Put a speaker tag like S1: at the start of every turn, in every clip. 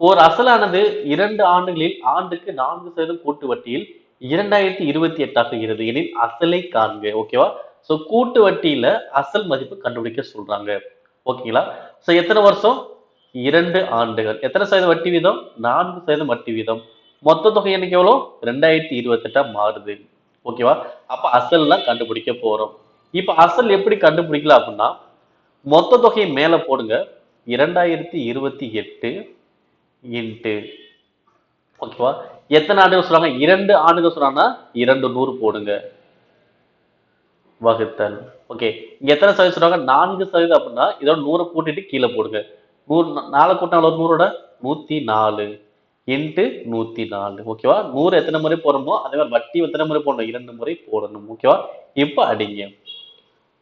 S1: ஒரு அசலானது இரண்டு ஆண்டுகளில் ஆண்டுக்கு நான்கு சதவீதம் கூட்டு வட்டியில் இரண்டாயிரத்தி இருபத்தி எட்டாகிறது எனில் அசலை காண்க ஓகேவா சோ கூட்டு வட்டியில அசல் மதிப்பு கண்டுபிடிக்க சொல்றாங்க. ஓகேங்களா சோ எத்தனை வருஷம்? இரண்டு ஆண்டுகள். எத்தனை சதவீதம் வட்டி வீதம்? நான்கு சதவீதம் வட்டி வீதம். மொத்த தொகை எனக்கு எவ்வளோ? ரெண்டாயிரத்தி இருபத்தெட்டா மாறுது. ஓகேவா அப்ப அசல் தான் கண்டுபிடிக்க போறோம். இப்ப அசல் எப்படி கண்டுபிடிக்கலாம் அப்படின்னா மொத்த தொகையை மேல போடுங்க. இரண்டாயிரத்தி இருபத்தி எட்டு இன்ட்டு. ஓகேவா? எத்தனை ஆண்டுகள் சொல்றாங்க? இரண்டு ஆண்டுகள் சொல்றாங்கன்னா இரண்டு நூறு போடுங்க. வகுத்தல். ஓகே. இங்க எத்தனை சதவீதம் சொல்றாங்க? நான்கு சதவீதம் அப்படின்னா இதோட நூறை கூட்டிட்டு கீழே போடுங்க. நூறு நாலு கூட்டினால ஒரு நூறோட? நூத்தி நாலு. இன்ட்டு நூத்தி நாலு. ஓகேவா? நூறு எத்தனை முறை போடுறோமோ அதே மாதிரி வட்டி எத்தனை முறை போடணும்? இரண்டு முறை போடணும். ஓகேவா? இப்ப அடிங்க.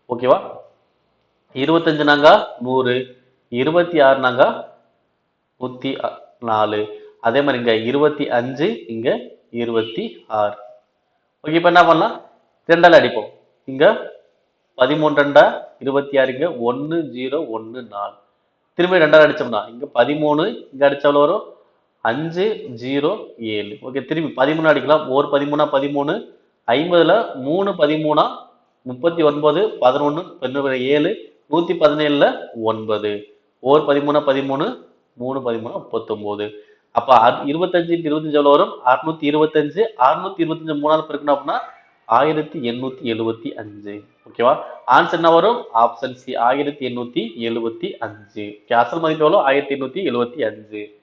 S1: ஓகேவா? இருபத்தஞ்சு நாங்க நூறு. இருபத்தி ஆறு நாங்க நூத்தி அ- நாலு. அதே மாதிரி இங்கே இருபத்தி அஞ்சு இங்கே இருபத்தி ஆறு. ஓகே இப்போ என்ன பண்ணலாம்? ரெண்டால் அடிப்போம். இங்கே பதிமூணு ரெண்டா இருபத்தி ஆறு இங்கே ஒன்று ஜீரோ ஒன்று நாலு. திரும்ப ரெண்டால் அடித்தோம்னா இங்கே பதிமூணு இங்கே அடிச்சா வரும்? அஞ்சு ஜீரோ ஏழு. ஓகே திரும்பி பதிமூணு அடிக்கலாம். ஒரு பதிமூணா பதிமூணு. ஐம்பதில் மூணு பதிமூணா முப்பத்தி ஒன்பது பதினொன்று பதினொன்று ஏழு. நூற்றி பதினேழில் ஒன்பது. ஓர் பதிமூணா பதிமூணு. மூணு பதிமூணு முப்பத்தொம்போது. அப்போ அ- இருபத்தஞ்சு இருபத்தஞ்சு எவ்வளோ வரும்? அறுநூத்தி இருபத்தஞ்சு. அறுநூத்தி இருபத்தஞ்சு மூணாவது பெருக்கணும் அப்படின்னா ஆயிரத்தி எண்ணூத்தி எழுபத்தி அஞ்சு. ஓகேவா ஆன்சர் என்ன வரும்? ஆப்ஷன் சி ஆயிரத்தி எண்ணூத்தி எழுபத்தி அஞ்சு. அசல் மதிப்பு எவ்வளோ ஆயிரத்தி எண்ணூத்தி எழுபத்தி அஞ்சு.